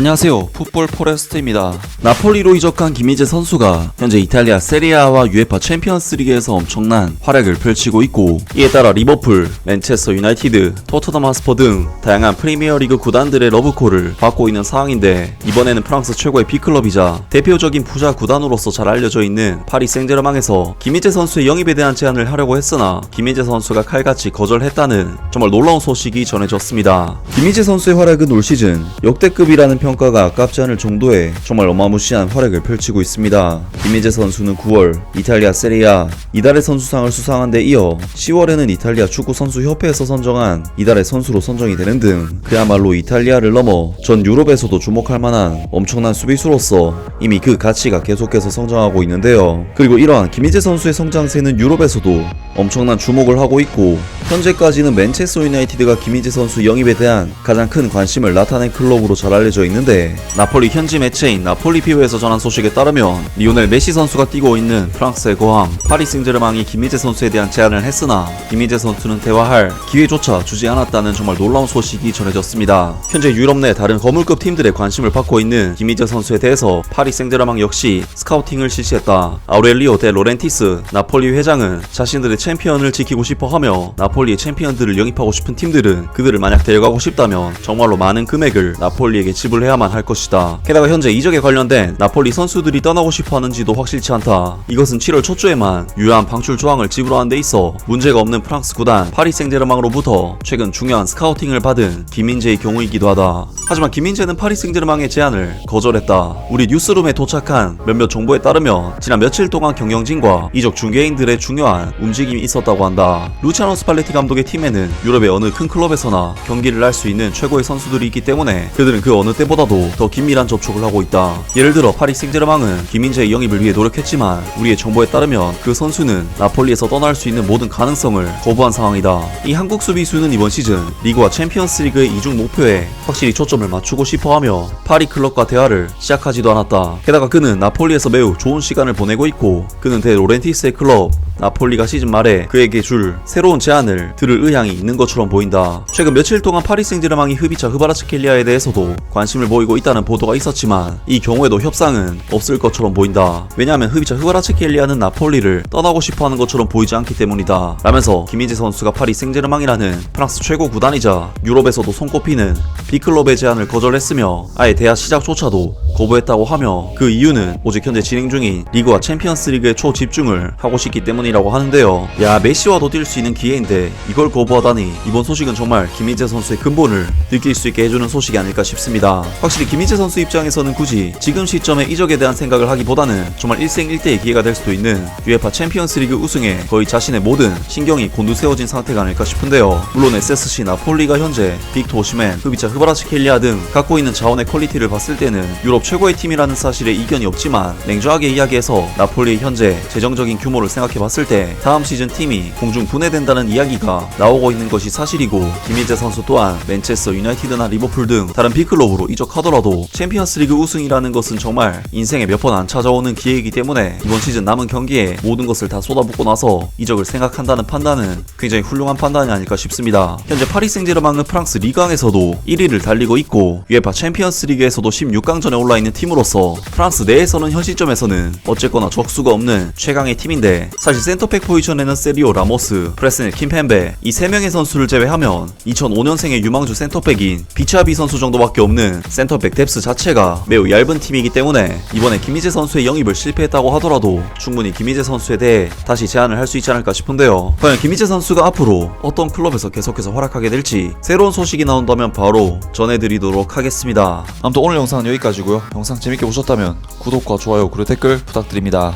안녕하세요. 풋볼 포레스트입니다. 나폴리로 이적한 김희재 선수가 현재 이탈리아 세리아와 유에파 챔피언스 리그에서 엄청난 활약을 펼치고 있고 이에 따라 리버풀, 맨체스터 유나이티드, 토트넘 하스퍼 등 다양한 프리미어 리그 구단들의 러브콜을 받고 있는 상황인데 이번에는 프랑스 최고의 B클럽이자 대표적인 부자 구단으로서 잘 알려져 있는 파리 생제르맹에서 김희재 선수의 영입에 대한 제안을 하려고 했으나 김희재 선수가 칼같이 거절했다는 정말 놀라운 소식이 전해졌습니다. 김희재 선수의 활약은 올 시즌 역대급이라는 평 가가 아깝지 않을 정도의 정말 어마무시한 활약을 펼치고 있습니다. 김희재 선수는 9월 이탈리아 세리아 이달의 선수상을 수상한 데 이어 10월에는 이탈리아 축구 선수 협회에서 선정한 이달의 선수로 선정이 되는 등 그야말로 이탈리아를 넘어 전 유럽에서도 주목할 만한 엄청난 수비수로서 이미 그 가치가 계속해서 성장하고 있는데요. 그리고 이러한 김희재 선수의 성장세는 유럽에서도 엄청난 주목을 하고 있고 현재까지는 맨체스터 유나이티드가 김희재 선수 영입에 대한 가장 큰 관심을 나타낸 클럽으로 잘 알려져 있는데 나폴리 현지 매체인 나폴리 피오에서 전한 소식에 따르면 리오넬 메시 선수가 뛰고 있는 프랑스의 고함 파리 생제르맹이 김희재 선수에 대한 제안을 했으나 김희재 선수는 대화할 기회조차 주지 않았다는 정말 놀라운 소식이 전해졌습니다. 현재 유럽 내 다른 거물급 팀들의 관심을 받고 있는 김희재 선수에 대해서 파리 생제르맹 역시 스카우팅을 실시했다. 아우렐리오 데 로렌티스 나폴리 회장은 자신들의 챔피언을 지키고 싶어 하며 나폴리의 챔피언들을 영입하고 싶은 팀들은 그들을 만약 데려가고 싶다면 정말로 많은 금액을 나폴리에게 지불해야만 할 것이다. 게다가 현재 이적에 관련된 나폴리 선수들이 떠나고 싶어 하는지도 확실치 않다. 이것은 7월 초쯤에만 유효한 방출 조항을 지불하는 데 있어 문제가 없는 프랑스 구단 파리 생제르맹으로부터 최근 중요한 스카우팅을 받은 김민재의 경우이기도 하다. 하지만 김민재는 파리 생제르맹의 제안을 거절했다. 우리 뉴스룸에 도착한 몇몇 정보에 따르면 지난 며칠 동안 경영진과 이적 중개인들의 중요한 움직임 이 있었다고 한다. 루치아노 스팔레티 감독의 팀에는 유럽의 어느 큰 클럽에서나 경기를 할 수 있는 최고의 선수들이 있기 때문에 그들은 그 어느 때보다도 더 긴밀한 접촉을 하고 있다. 예를 들어 파리 생제르맹은 김민재의 영입을 위해 노력했지만 우리의 정보에 따르면 그 선수는 나폴리에서 떠날 수 있는 모든 가능성을 거부한 상황이다. 이 한국 수비수는 이번 시즌 리그와 챔피언스리그의 이중 목표에 확실히 초점을 맞추고 싶어하며 파리 클럽과 대화를 시작하지도 않았다. 게다가 그는 나폴리에서 매우 좋은 시간을 보내고 있고 그는 대 로렌티스의 클럽 나폴리가 시즌 말에 그에게 줄 새로운 제안을 들을 의향이 있는 것처럼 보인다. 최근 며칠 동안 파리 생제르맹이 흡이차 흐바라츠켈리아에 대해서도 관심을 보이고 있다는 보도가 있었지만 이 경우에도 협상은 없을 것처럼 보인다. 왜냐하면 흡이차 흐바라츠켈리아는 나폴리를 떠나고 싶어하는 것처럼 보이지 않기 때문이다. 라면서 김희재 선수가 파리 생제르맹이라는 프랑스 최고 구단이자 유럽에서도 손꼽히는 B클럽의 제안을 거절했으며 아예 대화 시작조차도 거부했다고 하며 그 이유는 오직 현재 진행 중인 리그와 챔피언스 리그에 초집중을 하고 싶기 때문이라고 하는데요. 야 메시와도 뛸 수 있는 기회인데 이걸 거부하다니 이번 소식은 정말 김희재 선수의 근본을 느낄 수 있게 해주는 소식이 아닐까 싶습니다. 확실히 김희재 선수 입장에서는 굳이 지금 시점에 이적에 대한 생각을 하기보다는 정말 일생일대의 기회가 될 수도 있는 UEFA 챔피언스 리그 우승에 거의 자신의 모든 신경이 곤두세워진 상태가 아닐까 싶은데요. 물론 SSC 나폴리가 현재 빅토 오시맨, 흡이차 흐바라츠켈리아 등 갖고 있는 자원의 퀄리티를 봤을 때는 유럽 최고의 팀이라는 사실에 이견이 없지만 냉정하게 이야기해서 나폴리의 현재 재정적인 규모를 생각해 봤을 때 다음 시즌 팀이 공중 분해된다는 이야기가 나오고 있는 것이 사실이고 김희재 선수 또한 맨체스터 유나이티드나 리버풀 등 다른 B클럽으로 이적하더라도 챔피언스리그 우승이라는 것은 정말 인생에 몇 번 안 찾아오는 기회이기 때문에 이번 시즌 남은 경기에 모든 것을 다 쏟아붓고 나서 이적을 생각한다는 판단은 굉장히 훌륭한 판단이 아닐까 싶습니다. 현재 파리 생제르맹은 프랑스 리강에서도 1위를 달리고 있고 UEFA 챔피언스 리그에서도 16강전에 올라 있는 팀으로서 프랑스 내에서는 현 시점에서는 어쨌거나 적수가 없는 최강의 팀인데 사실 센터백 포지션에는 세리오 라모스, 프레스넬 킴펜베 이세 명의 선수를 제외하면 2005년생의 유망주 센터백인 비차비 선수 정도밖에 없는 센터백 뎁스 자체가 매우 얇은 팀이기 때문에 이번에 김희재 선수의 영입을 실패했다고 하더라도 충분히 김희재 선수에 대해 다시 제안을 할 수 있지 않을까 싶은데요. 과연 김희재 선수가 앞으로 어떤 클럽에서 계속해서 활약하게 될지 새로운 소식이 나온다면 바로 전해드리도록 하겠습니다. 아무튼 오늘 영상은 여기까지고요. 영상 재밌게 보셨다면 구독과 좋아요 그리고 댓글 부탁드립니다.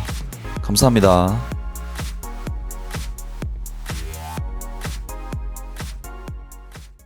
감사합니다.